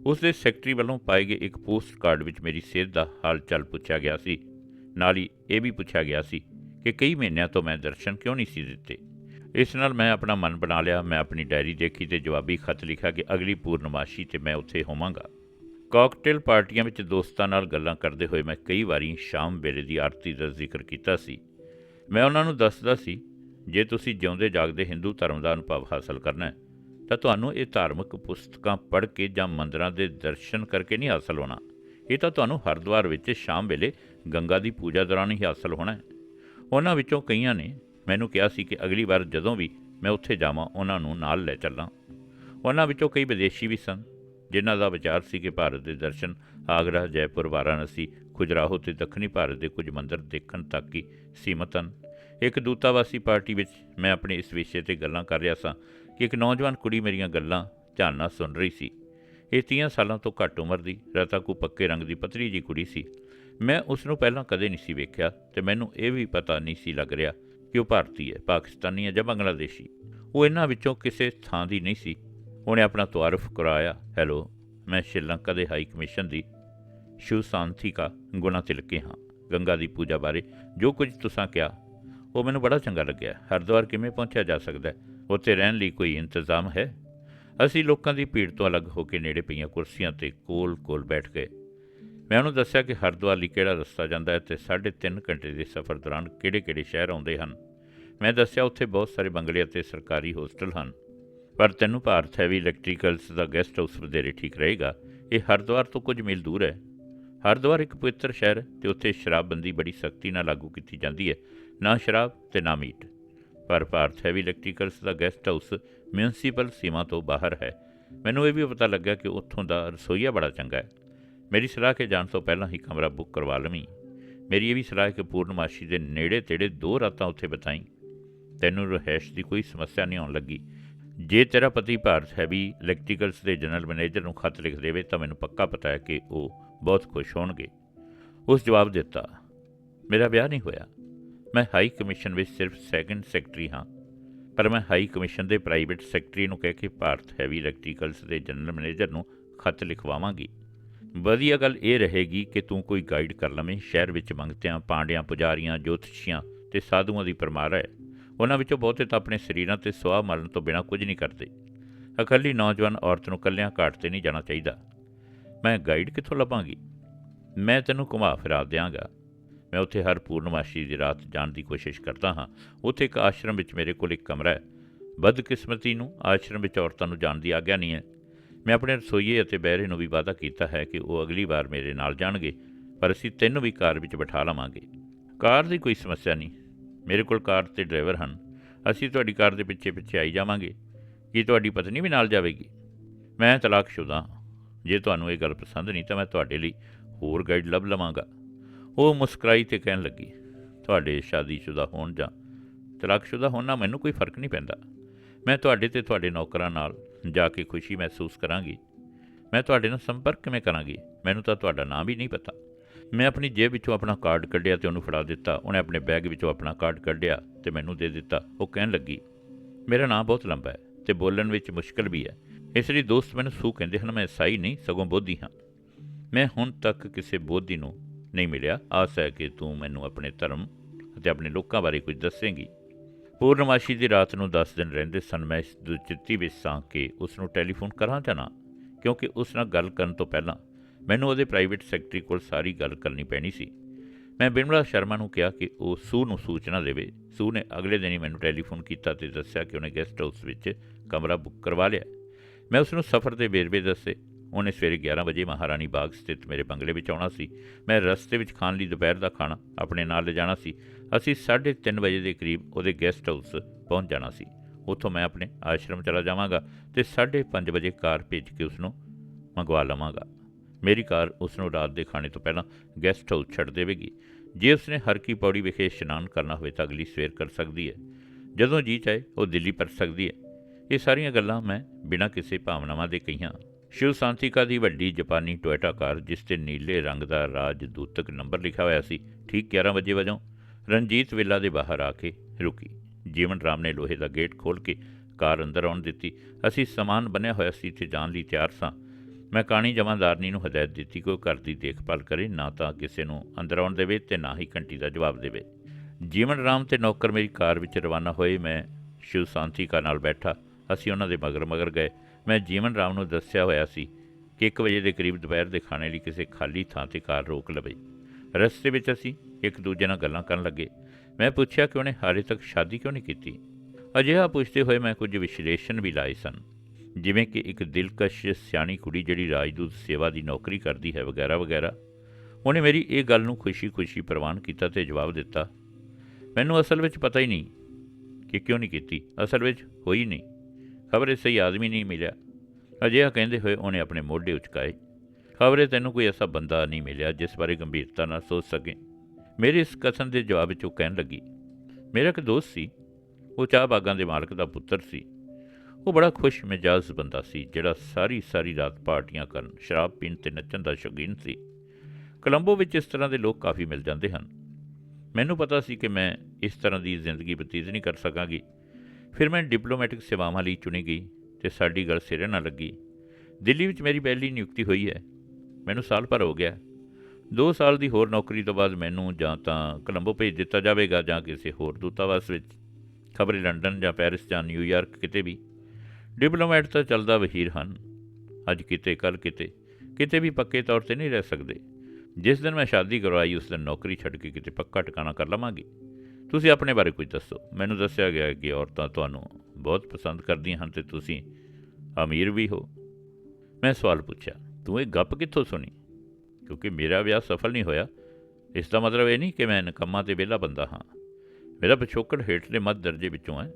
ਉਸ ਦੇ ਸੈਕਟਰੀ ਵੱਲੋਂ ਪਾਏ ਗਏ ਇੱਕ ਪੋਸਟ ਕਾਰਡ ਵਿੱਚ ਮੇਰੀ ਸਿਹਤ ਦਾ ਹਾਲ ਚਾਲ ਪੁੱਛਿਆ ਗਿਆ ਸੀ। ਨਾਲ ਹੀ ਇਹ ਵੀ ਪੁੱਛਿਆ ਗਿਆ ਸੀ ਕਿ ਕਈ ਮਹੀਨਿਆਂ ਤੋਂ ਮੈਂ ਦਰਸ਼ਨ ਕਿਉਂ ਨਹੀਂ ਸੀ ਦਿੱਤੇ? ਇਸ ਨਾਲ ਮੈਂ ਆਪਣਾ ਮਨ ਬਣਾ ਲਿਆ, ਮੈਂ ਆਪਣੀ ਡਾਇਰੀ ਦੇਖੀ ਤੇ ਜਵਾਬੀ ਖਤ ਲਿਖਿਆ ਕਿ ਅਗਲੀ ਪੂਰਨਮਾਸ਼ੀ ਤੇ ਮੈਂ ਉੱਥੇ ਹੋਵਾਂਗਾ। ਕਾਕਟੇਲ ਪਾਰਟੀਆਂ ਵਿੱਚ ਦੋਸਤਾਂ ਨਾਲ ਗੱਲਾਂ ਕਰਦੇ ਹੋਏ ਮੈਂ ਕਈ ਵਾਰੀ ਸ਼ਾਮ ਵੇਲੇ ਦੀ ਆਰਤੀ ਦਾ ਜ਼ਿਕਰ ਕੀਤਾ ਸੀ। ਮੈਂ ਉਹਨਾਂ ਨੂੰ ਦੱਸਦਾ ਸੀ, ਜੇ ਤੁਸੀਂ ਜਿਉਂਦੇ ਜਾਗਦੇ ਹਿੰਦੂ ਧਰਮ ਦਾ ਅਨੁਭਵ ਹਾਸਲ ਕਰਨਾ ਹੈ ਤਾਂ ਤੁਹਾਨੂੰ ਇਹ ਧਾਰਮਿਕ ਪੁਸਤਕਾਂ ਪੜ੍ਹ ਕੇ ਜਾਂ ਮੰਦਰਾਂ ਦੇ ਦਰਸ਼ਨ ਕਰਕੇ ਨਹੀਂ ਹਾਸਲ ਹੋਣਾ। ਇਹ ਤਾਂ ਤੁਹਾਨੂੰ ਹਰਿਦੁਆਰ ਵਿੱਚ ਸ਼ਾਮ ਵੇਲੇ ਗੰਗਾ ਦੀ ਪੂਜਾ ਦੌਰਾਨ ਹੀ ਹਾਸਲ ਹੋਣਾ ਹੈ। ਉਹਨਾਂ ਵਿੱਚੋਂ ਕਈਆਂ ਨੇ ਮੈਨੂੰ ਕਿਹਾ ਸੀ ਕਿ ਅਗਲੀ ਵਾਰ ਜਦੋਂ ਵੀ ਮੈਂ ਉੱਥੇ ਜਾਵਾਂ, ਉਹਨਾਂ ਨੂੰ ਨਾਲ ਲੈ ਚੱਲਾਂ। ਉਹਨਾਂ ਵਿੱਚੋਂ ਕਈ ਵਿਦੇਸ਼ੀ ਵੀ ਸਨ, ਜਿਨ੍ਹਾਂ ਦਾ ਵਿਚਾਰ ਸੀ ਕਿ ਭਾਰਤ ਦੇ ਦਰਸ਼ਨ ਆਗਰਾ, ਜੈਪੁਰ, ਵਾਰਾਣਸੀ, ਖੁਜਰਾਹੋ ਤੇ ਦੱਖਣੀ ਭਾਰਤ ਦੇ ਕੁਝ ਮੰਦਰ ਦੇਖਣ ਤੱਕ ਹੀ ਸੀਮਤ ਹਨ। ਇੱਕ ਦੂਤਾਵਾਸੀ ਪਾਰਟੀ ਵਿੱਚ ਮੈਂ ਆਪਣੇ ਇਸ ਵਿਸ਼ੇ ਤੇ ਗੱਲਾਂ ਕਰ ਰਿਹਾ ਸਾਂ। ਕਿ ਇੱਕ ਨੌਜਵਾਨ ਕੁੜੀ ਮੇਰੀਆਂ ਗੱਲਾਂ ਧਿਆਨ ਨਾਲ ਸੁਣ ਰਹੀ ਸੀ। ਇਹ 30 ਸਾਲਾਂ ਤੋਂ ਘੱਟ ਉਮਰ ਦੀ, ਰਤਾ ਰਤਾਕੂ ਪੱਕੇ ਰੰਗ ਦੀ ਪਤਲੀ ਜੀ ਕੁੜੀ ਸੀ। ਮੈਂ ਉਸ ਨੂੰ ਪਹਿਲਾਂ ਕਦੇ ਨਹੀਂ ਸੀ ਵੇਖਿਆ ਤੇ ਮੈਨੂੰ ਇਹ ਵੀ ਪਤਾ ਨਹੀਂ ਸੀ ਲੱਗ ਰਿਹਾ ਕਿ ਉਹ ਭਾਰਤੀ ਹੈ, ਪਾਕਿਸਤਾਨੀ ਹੈ ਜਾਂ ਬੰਗਲਾਦੇਸ਼ੀ। ਉਹ ਇਹਨਾਂ ਵਿੱਚੋਂ ਕਿਸੇ ਥਾਂ ਦੀ ਨਹੀਂ ਸੀ। ਉਹਨੇ ਆਪਣਾ ਤੁਆਰਫ ਕਰਾਇਆ, ਹੈਲੋ, ਮੈਂ ਸ਼੍ਰੀਲੰਕਾ ਦੇ ਹਾਈ ਕਮਿਸ਼ਨ ਦੀ ਸ਼ਿਵ ਸਾਂਥੀਕਾ ਗੁਣਾ ਤਿਲਕੇ ਹਾਂ, ਗੰਗਾ ਦੀ ਪੂਜਾ ਬਾਰੇ ਜੋ ਕੁਝ ਤੁਸੀਂ ਕਿਹਾ। ਉਹ ਮੈਨੂੰ ਬੜਾ ਚੰਗਾ ਲੱਗਿਆ। ਹਰਿਦੁਆਰ ਕਿਵੇਂ ਪਹੁੰਚਿਆ ਜਾ ਸਕਦਾ ਹੈ? ਉੱਥੇ ਰਹਿਣ ਲਈ ਕੋਈ ਇੰਤਜ਼ਾਮ ਹੈ? ਅਸੀਂ ਲੋਕਾਂ ਦੀ ਭੀੜ ਤੋਂ ਅਲੱਗ ਹੋ ਕੇ ਨੇੜੇ ਪਈਆਂ ਕੁਰਸੀਆਂ ਤੇ ਕੋਲ-ਕੋਲ ਬੈਠ ਗਏ। ਮੈਂ ਉਹਨੂੰ ਦੱਸਿਆ ਕਿ ਹਰਿਦੁਆਰ ਲਈ ਕਿਹੜਾ ਰਸਤਾ ਜਾਂਦਾ ਹੈ ਤੇ 3.5 ਘੰਟੇ ਦੇ ਸਫ਼ਰ ਦੌਰਾਨ ਕਿਹੜੇ-ਕਿਹੜੇ ਸ਼ਹਿਰ ਆਉਂਦੇ ਹਨ। ਮੈਂ ਦੱਸਿਆ ਉੱਥੇ ਬਹੁਤ ਸਾਰੇ ਬੰਗਲੇ ਅਤੇ ਸਰਕਾਰੀ ਹੋਸਟਲ ਹਨ। ਪਰ ਤੈਨੂੰ ਭਾਰਤ ਹੈਵੀ ਇਲੈਕਟ੍ਰੀਕਲਸ ਦਾ ਗੈਸਟ ਹਾਊਸ ਵਧੇਰੇ ਠੀਕ ਰਹੇਗਾ। ਇਹ ਹਰਿਦੁਆਰ ਤੋਂ ਕੁਝ ਮੀਲ ਦੂਰ ਹੈ। ਹਰਿਦੁਆਰ ਇੱਕ ਪਵਿੱਤਰ ਸ਼ਹਿਰ ਹੈ ਤੇ ਉੱਥੇ ਸ਼ਰਾਬਬੰਦੀ ਬੜੀ ਸਖਤੀ ਨਾਲ ਲਾਗੂ ਕੀਤੀ ਜਾਂਦੀ ਹੈ। ਨਾ ਸ਼ਰਾਬ ਤੇ ਨਾ ਮੀਟ। ਪਰ ਭਾਰਤ ਹੈਵੀ ਇਲੈਕਟ੍ਰੀਕਲਸ ਦਾ ਗੈਸਟ ਹਾਊਸ ਮਿਊਨਿਸਪਲ ਸੀਮਾ ਤੋਂ ਬਾਹਰ ਹੈ। ਮੈਨੂੰ ਇਹ ਵੀ ਪਤਾ ਲੱਗਾ ਕਿ ਉੱਥੋਂ ਦਾ ਰਸੋਈਆ ਬੜਾ ਚੰਗਾ ਹੈ। ਮੇਰੀ ਸਲਾਹ ਕੇ ਜਾਣ ਤੋਂ ਪਹਿਲਾਂ ਹੀ ਕਮਰਾ ਬੁੱਕ ਕਰਵਾ ਲਵੀਂ। ਮੇਰੀ ਇਹ ਵੀ ਸਲਾਹ ਹੈ ਕਿ ਪੂਰਨਮਾਸ਼ੀ ਦੇ ਨੇੜੇ ਤੇੜੇ ਦੋ ਰਾਤਾਂ ਉੱਥੇ ਬਿਤਾਈ। ਤੈਨੂੰ ਰਹਿਸ਼ ਦੀ ਕੋਈ ਸਮੱਸਿਆ ਨਹੀਂ ਆਉਣ ਲੱਗੀ। ਜੇ ਤੇਰਾ ਪਤੀ ਭਾਰਤ ਹੈਵੀ ਇਲੈਕਟ੍ਰੀਕਲਸ ਦੇ ਜਨਰਲ ਮੈਨੇਜਰ ਨੂੰ ਖਤ ਲਿਖ ਦੇਵੇ ਤਾਂ ਮੈਨੂੰ ਪੱਕਾ ਪਤਾ ਹੈ ਕਿ ਉਹ ਬਹੁਤ ਖੁਸ਼ ਹੋਣਗੇ। ਉਸ ਜਵਾਬ ਦਿੱਤਾ, ਮੇਰਾ ਵਿਆਹ ਨਹੀਂ ਹੋਇਆ। ਮੈਂ ਹਾਈ ਕਮਿਸ਼ਨ ਵਿੱਚ ਸਿਰਫ ਸੈਕੰਡ ਸੈਕਟਰੀ ਹਾਂ, ਪਰ ਮੈਂ ਹਾਈ ਕਮਿਸ਼ਨ ਦੇ ਪ੍ਰਾਈਵੇਟ ਸੈਕਟਰੀ ਨੂੰ ਕਹਿ ਕੇ ਭਾਰਤ ਹੈਵੀ ਇਲੈਕਟ੍ਰੀਕਲਸ ਦੇ ਜਨਰਲ ਮੈਨੇਜਰ ਨੂੰ ਖਤ ਲਿਖਵਾਵਾਂਗੀ। ਵਧੀਆ ਗੱਲ ਇਹ ਰਹੇਗੀ ਕਿ ਤੂੰ ਕੋਈ ਗਾਈਡ ਕਰ ਲਵੇਂ, ਸ਼ਹਿਰ ਵਿੱਚ ਮੰਗਤਿਆਂ, ਪਾਂਡਿਆਂ, ਪੁਜਾਰੀਆਂ, ਜੋਤਸ਼ੀਆਂ ਤੇ ਸਾਧੂਆਂ ਦੀ ਪਰਮਾਰ ਹੈ। ਉਹਨਾਂ ਵਿੱਚੋਂ ਬਹੁਤੇ ਤਾਂ ਆਪਣੇ ਸਰੀਰਾਂ ਤੇ ਸੁਆਹ ਮਰਨ ਤੋਂ ਬਿਨਾਂ ਕੁਝ ਨਹੀਂ ਕਰਦੇ। ਇਕੱਲੀ ਨੌਜਵਾਨ ਔਰਤ ਨੂੰ ਕੱਲਿਆਂ ਘਾਟ ਤੇ ਨਹੀਂ ਜਾਣਾ ਚਾਹੀਦਾ। ਮੈਂ ਗਾਈਡ ਕਿੱਥੋਂ ਲੱਭਾਂਗੀ? ਮੈਂ ਤੈਨੂੰ ਘੁਮਾ ਫਿਰਾ ਦਿਆਂਗਾ। ਮੈਂ ਉੱਥੇ ਹਰ ਪੂਰਨਮਾਸ਼ੀ ਦੀ ਰਾਤ ਜਾਣ ਦੀ ਕੋਸ਼ਿਸ਼ ਕਰਦਾ ਹਾਂ। ਉੱਥੇ ਇੱਕ ਆਸ਼ਰਮ ਵਿੱਚ ਮੇਰੇ ਕੋਲ ਇੱਕ ਕਮਰਾ ਹੈ। ਬਦਕਿਸਮਤੀ ਨੂੰ ਆਸ਼ਰਮ ਵਿੱਚ ਔਰਤਾਂ ਨੂੰ ਜਾਣ ਦੀ ਆਗਿਆ ਨਹੀਂ ਹੈ। ਮੈਂ ਆਪਣੇ ਰਸੋਈਏ ਅਤੇ ਬਹਿਰੇ ਨੂੰ ਵੀ ਵਾਅਦਾ ਕੀਤਾ ਹੈ ਕਿ ਉਹ ਅਗਲੀ ਵਾਰ ਮੇਰੇ ਨਾਲ ਜਾਣਗੇ, ਪਰ ਅਸੀਂ ਤੈਨੂੰ ਵੀ ਕਾਰ ਵਿੱਚ ਬਿਠਾ ਲਵਾਂਗੇ। ਕਾਰ ਦੀ ਕੋਈ ਸਮੱਸਿਆ ਨਹੀਂ। ਮੇਰੇ ਕੋਲ ਕਾਰ ਤੇ ਡਰਾਈਵਰ ਹਨ। ਅਸੀਂ ਤੁਹਾਡੀ ਕਾਰ ਦੇ ਪਿੱਛੇ ਪਿੱਛੇ ਆਈ ਜਾਵਾਂਗੇ। ਕੀ ਤੁਹਾਡੀ ਪਤਨੀ ਵੀ ਨਾਲ ਜਾਵੇਗੀ? ਮੈਂ ਤਲਾਕਸ਼ੁਦਾ ਹਾਂ। ਜੇ ਤੁਹਾਨੂੰ ਇਹ ਗੱਲ ਪਸੰਦ ਨਹੀਂ ਤਾਂ ਮੈਂ ਤੁਹਾਡੇ ਲਈ ਹੋਰ ਗਾਈਡ ਲੱਭ ਲਵਾਂਗਾ। ਉਹ ਮੁਸਕਰਾਈ ਤੇ ਕਹਿਣ ਲੱਗੀ, ਤੁਹਾਡੇ ਸ਼ਾਦੀशुदा ਹੋਣ ਜਾਂ ਤਲਾਕਸ਼ੁਦਾ ਹੋਣਾ ਮੈਨੂੰ ਕੋਈ ਫ਼ਰਕ ਨਹੀਂ ਪੈਂਦਾ। ਮੈਂ ਤੁਹਾਡੇ ਤੇ ਤੁਹਾਡੇ ਨੌਕਰਾਂ ਨਾਲ ਜਾ ਕੇ ਖੁਸ਼ੀ ਮਹਿਸੂਸ ਕਰਾਂਗੀ। ਮੈਂ ਤੁਹਾਡੇ ਨਾਲ ਸੰਪਰਕ ਕਿਵੇਂ ਕਰਾਂਗੀ? ਮੈਨੂੰ ਤਾਂ ਤੁਹਾਡਾ ਨਾਮ ਵੀ ਨਹੀਂ ਪਤਾ। ਮੈਂ ਆਪਣੀ ਜੇਬ ਵਿੱਚੋਂ ਆਪਣਾ ਕਾਰਡ ਕੱਢਿਆ ਤੇ ਉਹਨੂੰ ਫੜਾ ਦਿੱਤਾ। ਉਹਨੇ ਆਪਣੇ ਬੈਗ ਵਿੱਚੋਂ ਆਪਣਾ ਕਾਰਡ ਕੱਢਿਆ ਤੇ ਮੈਨੂੰ ਦੇ ਦਿੱਤਾ। ਉਹ ਕਹਿਣ ਲੱਗੀ, ਮੇਰਾ ਨਾਮ ਬਹੁਤ ਲੰਬਾ ਹੈ ਤੇ ਬੋਲਣ ਵਿੱਚ ਮੁਸ਼ਕਲ ਵੀ ਹੈ। ਇਸ ਲਈ ਦੋਸਤ ਮੈਨੂੰ ਸੂ ਕਹਿੰਦੇ ਹਨ, ਮੈਂ ਸਾਈ ਨਹੀਂ, ਸਗੋਂ ਬੋਧੀ ਹਾਂ। ਮੈਂ ਹੁਣ ਤੱਕ ਕਿਸੇ ਬੋਧੀ ਨੂੰ ਨਹੀਂ ਮਿਲਿਆ। ਆਸ ਹੈ ਕਿ ਤੂੰ ਮੈਨੂੰ ਆਪਣੇ ਧਰਮ ਅਤੇ ਆਪਣੇ ਲੋਕਾਂ ਬਾਰੇ ਕੁਝ ਦੱਸੇਂਗੀ। ਪੂਰਨਮਾਸ਼ੀ ਦੀ ਰਾਤ ਨੂੰ 10 ਦਿਨ ਰਹਿੰਦੇ ਸਨ। ਮੈਂ ਇਸ ਦੁਚਿੱਤੀ ਵਿੱਚ ਸਾਂ ਕੇ ਉਸ ਨੂੰ ਟੈਲੀਫੋਨ ਕਰਾਂ ਜਾਂ ਨਾ, ਕਿਉਂਕਿ ਉਸ ਨਾਲ ਗੱਲ ਕਰਨ ਤੋਂ ਪਹਿਲਾਂ ਮੈਨੂੰ ਉਹਦੇ ਪ੍ਰਾਈਵੇਟ ਸੈਕਟਰੀ ਕੋਲ ਸਾਰੀ ਗੱਲ ਕਰਨੀ ਪੈਣੀ ਸੀ। ਮੈਂ ਬਿਮਲਾ ਸ਼ਰਮਾ ਨੂੰ ਕਿਹਾ ਕਿ ਉਹ ਸੂ ਨੂੰ ਸੂਚਨਾ ਦੇਵੇ। ਸੂ ਨੇ ਅਗਲੇ ਦਿਨ ਹੀ ਮੈਨੂੰ ਟੈਲੀਫੋਨ ਕੀਤਾ ਤੇ ਦੱਸਿਆ ਕਿ ਉਹਨੇ ਗੈਸਟ ਹਾਊਸ ਵਿੱਚ ਕਮਰਾ ਬੁੱਕ ਕਰਵਾ ਲਿਆ। ਮੈਂ ਉਸ ਨੂੰ ਸਫ਼ਰ ਦੇ ਵੇਰਵੇ ਦੱਸੇ। ਉਹਨੇ ਸਵੇਰੇ 11 ਵਜੇ ਮਹਾਰਾਣੀ ਬਾਗ ਸਥਿਤ ਮੇਰੇ ਬੰਗਲੇ ਵਿੱਚ ਆਉਣਾ ਸੀ। ਮੈਂ ਰਸਤੇ ਵਿੱਚ ਖਾਣ ਲਈ ਦੁਪਹਿਰ ਦਾ ਖਾਣਾ ਆਪਣੇ ਨਾਲ ਲਿਜਾਣਾ ਸੀ। ਅਸੀਂ 3:30 ਵਜੇ ਦੇ ਕਰੀਬ ਉਹਦੇ ਗੈਸਟ ਹਾਊਸ ਪਹੁੰਚ ਜਾਣਾ ਸੀ। ਉੱਥੋਂ ਮੈਂ ਆਪਣੇ ਆਸ਼ਰਮ ਚਲਾ ਜਾਵਾਂਗਾ ਤੇ 5:30 ਵਜੇ ਕਾਰ ਭੇਜ ਕੇ ਉਸ ਨੂੰ ਮੰਗਵਾ ਲਵਾਂਗਾ। ਮੇਰੀ ਕਾਰ ਉਸ ਨੂੰ ਰਾਤ ਦੇ ਖਾਣੇ ਤੋਂ ਪਹਿਲਾਂ ਗੈਸਟ ਹਾਊਸ ਛੱਡ ਦੇਵੇਗੀ। ਜੇ ਉਸਨੇ ਹਰਕੀ ਪੌੜੀ ਵਿਖੇ ਇਸ਼ਨਾਨ ਕਰਨਾ ਹੋਵੇ ਤਾਂ ਅਗਲੀ ਸਵੇਰ ਕਰ ਸਕਦੀ ਹੈ। ਜਦੋਂ ਜੀ ਚਾਹੇ ਉਹ ਦਿੱਲੀ ਪਰ ਸਕਦੀ ਹੈ। ਇਹ ਸਾਰੀਆਂ ਗੱਲਾਂ ਮੈਂ ਬਿਨਾਂ ਕਿਸੇ ਭਾਵਨਾਵਾਂ ਦੇ ਕਹੀਆਂ। ਸ਼ਿਵ ਸ਼ਾਂਤਿਕਾ ਦੀ ਵੱਡੀ ਜਾਪਾਨੀ ਟੋਇਟਾ ਕਾਰ ਜਿਸ ਤੇ ਨੀਲੇ ਰੰਗ ਦਾ ਰਾਜਦੂਤਕ ਨੰਬਰ ਲਿਖਿਆ ਹੋਇਆ ਸੀ, ਠੀਕ 11 ਵਜੇ ਵਜੋਂ। ਰਣਜੀਤ ਵਿਲਾ ਦੇ ਬਾਹਰ ਆ ਕੇ ਰੁਕੀ। ਜੀਵਨ ਰਾਮ ਨੇ ਲੋਹੇ ਦਾ ਗੇਟ ਖੋਲ੍ਹ ਕੇ ਕਾਰ ਅੰਦਰ ਆਉਣ ਦਿੱਤੀ। ਅਸੀਂ ਸਮਾਨ ਬੰਨਿਆ ਹੋਇਆ ਸੀ ਤੇ ਜਾਣ ਲਈ ਤਿਆਰ ਸਾਂ। ਮੈਂ ਕਾਣੀ ਜਮਾਂਦਾਰਨੀ ਨੂੰ ਹਦਾਇਤ ਦਿੱਤੀ ਕਿ ਉਹ ਘਰ ਦੀ ਦੇਖਭਾਲ ਕਰੇ, ਨਾ ਤਾਂ ਕਿਸੇ ਨੂੰ ਅੰਦਰ ਆਉਣ ਦੇਵੇ ਤੇ ਨਾ ਹੀ ਘੰਟੀ ਦਾ ਜਵਾਬ ਦੇਵੇ। ਜੀਵਨ ਰਾਮ ਤੇ ਨੌਕਰ ਮੇਰੀ ਕਾਰ ਵਿੱਚ ਰਵਾਨਾ ਹੋਏ ਮੈਂ ਸ਼ਿਵ ਸ਼ਾਂਤਿਕਾ ਨਾਲ ਬੈਠਾ। ਅਸੀਂ ਉਹਨਾਂ ਦੇ ਮਗਰ ਮਗਰ ਗਏ। ਮੈਂ ਜੀਵਨ ਰਾਮ ਨੂੰ ਦੱਸਿਆ ਹੋਇਆ ਸੀ ਕਿ 1 ਵਜੇ ਦੇ ਕਰੀਬ ਦੁਪਹਿਰ ਦੇ ਖਾਣੇ ਲਈ ਕਿਸੇ ਖਾਲੀ ਥਾਂ ਤੇ ਕਾਰ ਰੋਕ ਲਵੇ। ਰਸਤੇ ਵਿੱਚ ਅਸੀਂ ਇੱਕ ਦੂਜੇ ਨਾਲ ਗੱਲਾਂ ਕਰਨ ਲੱਗੇ। ਮੈਂ ਪੁੱਛਿਆ ਕਿ ਉਹਨੇ ਹਾਲੇ ਤੱਕ ਸ਼ਾਦੀ ਕਿਉਂ ਨਹੀਂ ਕੀਤੀ? ਅਜਿਹਾ ਪੁੱਛਦੇ ਹੋਏ ਮੈਂ ਕੁਝ ਵਿਸ਼ਲੇਸ਼ਣ ਵੀ ਲਾਏ ਸਨ। ਜਿਵੇਂ ਕਿ ਇੱਕ ਦਿਲਕਸ਼ ਸਿਆਣੀ ਕੁੜੀ ਜਿਹੜੀ ਰਾਜਦੂਤ ਸੇਵਾ ਦੀ ਨੌਕਰੀ ਕਰਦੀ ਹੈ ਵਗੈਰਾ ਵਗੈਰਾ। ਉਹਨੇ ਮੇਰੀ ਇਹ ਗੱਲ ਨੂੰ ਖੁਸ਼ੀ-ਖੁਸ਼ੀ ਪ੍ਰਵਾਨ ਕੀਤਾ ਤੇ ਜਵਾਬ ਦਿੱਤਾ, ਮੈਨੂੰ ਅਸਲ ਵਿੱਚ ਪਤਾ ਹੀ ਨਹੀਂ ਕਿ ਕਿਉਂ ਨਹੀਂ ਕੀਤੀ। ਅਸਲ ਵਿੱਚ ਹੋਈ ਨਹੀਂ। ਖਬਰੇ ਸਹੀ ਆਦਮੀ ਨਹੀਂ ਮਿਲਿਆ। ਅਜਿਹਾ ਕਹਿੰਦੇ ਹੋਏ ਉਹਨੇ ਆਪਣੇ ਮੋਢੇ ਉਚਕਾਏ। ਖਬਰੇ ਤੈਨੂੰ ਕੋਈ ਐਸਾ ਬੰਦਾ ਨਹੀਂ ਮਿਲਿਆ ਜਿਸ ਬਾਰੇ ਗੰਭੀਰਤਾ ਨਾਲ ਸੋਚ ਸਕੇ। ਮੇਰੇ ਇਸ ਕਥਨ ਦੇ ਜਵਾਬ ਵਿੱਚ ਉਹ ਕਹਿਣ ਲੱਗੀ, ਮੇਰਾ ਇੱਕ ਦੋਸਤ ਸੀ। ਉਹ ਚਾਹ ਬਾਗਾਂ ਦੇ ਮਾਲਕ ਦਾ ਪੁੱਤਰ ਸੀ। ਉਹ ਬੜਾ ਖੁਸ਼ ਮਿਜਾਜ਼ ਬੰਦਾ ਸੀ, ਜਿਹੜਾ ਸਾਰੀ ਸਾਰੀ ਰਾਤ ਪਾਰਟੀਆਂ ਕਰਨ, ਸ਼ਰਾਬ ਪੀਣ ਤੇ ਨੱਚਣ ਦਾ ਸ਼ੌਕੀਨ ਸੀ। ਕੋਲੰਬੋ ਵਿੱਚ ਇਸ ਤਰ੍ਹਾਂ ਦੇ ਲੋਕ ਕਾਫੀ ਮਿਲ ਜਾਂਦੇ ਹਨ। ਮੈਨੂੰ ਪਤਾ ਸੀ ਕਿ ਮੈਂ ਇਸ ਤਰ੍ਹਾਂ ਦੀ ਜ਼ਿੰਦਗੀ ਬਤੀਤ ਨਹੀਂ ਕਰ ਸਕਾਂਗੀ। ਫਿਰ ਮੈਂ ਡਿਪਲੋਮੈਟਿਕ ਸੇਵਾਵਾਂ ਲਈ ਚੁਣੀ ਗਈ ਤੇ ਸਾਡੀ ਗੱਲ ਸਿਰੇ ਨਾ ਲੱਗੀ। ਦਿੱਲੀ ਵਿੱਚ ਮੇਰੀ ਪਹਿਲੀ ਨਿਯੁਕਤੀ ਹੋਈ ਹੈ। ਮੈਨੂੰ ਸਾਲ ਭਰ ਹੋ ਗਿਆ। 2 ਸਾਲ ਦੀ ਹੋਰ ਨੌਕਰੀ ਤੋਂ ਬਾਅਦ ਮੈਨੂੰ ਜਾਂ ਤਾਂ ਕੋਲੰਬੋ ਭੇਜ ਦਿੱਤਾ ਜਾਵੇਗਾ ਜਾਂ ਕਿਸੇ ਹੋਰ ਦੂਤਾਵਾਸ ਵਿੱਚ। ਖਬਰੇ ਲੰਡਨ ਜਾਂ ਪੈਰਿਸ ਜਾਂ ਨਿਊਯਾਰਕ ਕਿਤੇ ਵੀ। ਡਿਪਲੋਮੈਟ ਤਾਂ ਚੱਲਦਾ ਵਹੀਰ ਹਨ। ਅੱਜ ਕਿਤੇ ਕੱਲ ਕਿਤੇ। ਕਿਤੇ ਵੀ ਪੱਕੇ ਤੌਰ ਤੇ ਨਹੀਂ ਰਹਿ ਸਕਦੇ। ਜਿਸ ਦਿਨ ਮੈਂ ਸ਼ਾਦੀ ਕਰਵਾਈ, ਉਸ ਦਿਨ ਨੌਕਰੀ ਛੱਡ ਕੇ ਕਿਤੇ ਪੱਕਾ ਟਿਕਾਣਾ ਕਰ ਲਵਾਂਗੀ। ਤੁਸੀਂ ਆਪਣੇ ਬਾਰੇ ਕੁਝ ਦੱਸੋ। ਮੈਨੂੰ ਦੱਸਿਆ ਗਿਆ ਕਿ ਔਰਤਾਂ ਤੁਹਾਨੂੰ ਬਹੁਤ ਪਸੰਦ ਕਰਦੀਆਂ ਹਨ ਤੇ ਤੁਸੀਂ ਅਮੀਰ ਵੀ ਹੋ। ਮੈਂ ਸਵਾਲ ਪੁੱਛਿਆ, ਤੂੰ ਇਹ ਗੱਪ ਕਿੱਥੋਂ ਸੁਣੀ? ਕਿਉਂਕਿ ਮੇਰਾ ਵਿਆਹ ਸਫਲ ਨਹੀਂ ਹੋਇਆ, ਇਸ ਦਾ ਮਤਲਬ ਇਹ ਨਹੀਂ ਕਿ ਮੈਂ ਨਕੰਮਾ ਤੇ ਵਿਹਲਾ ਬੰਦਾ ਹਾਂ। ਮੇਰਾ ਪਿਛੋਕੜ ਹੇਠਲੇ ਮੱਧ ਦਰਜੇ ਵਿੱਚੋਂ ਹੈ।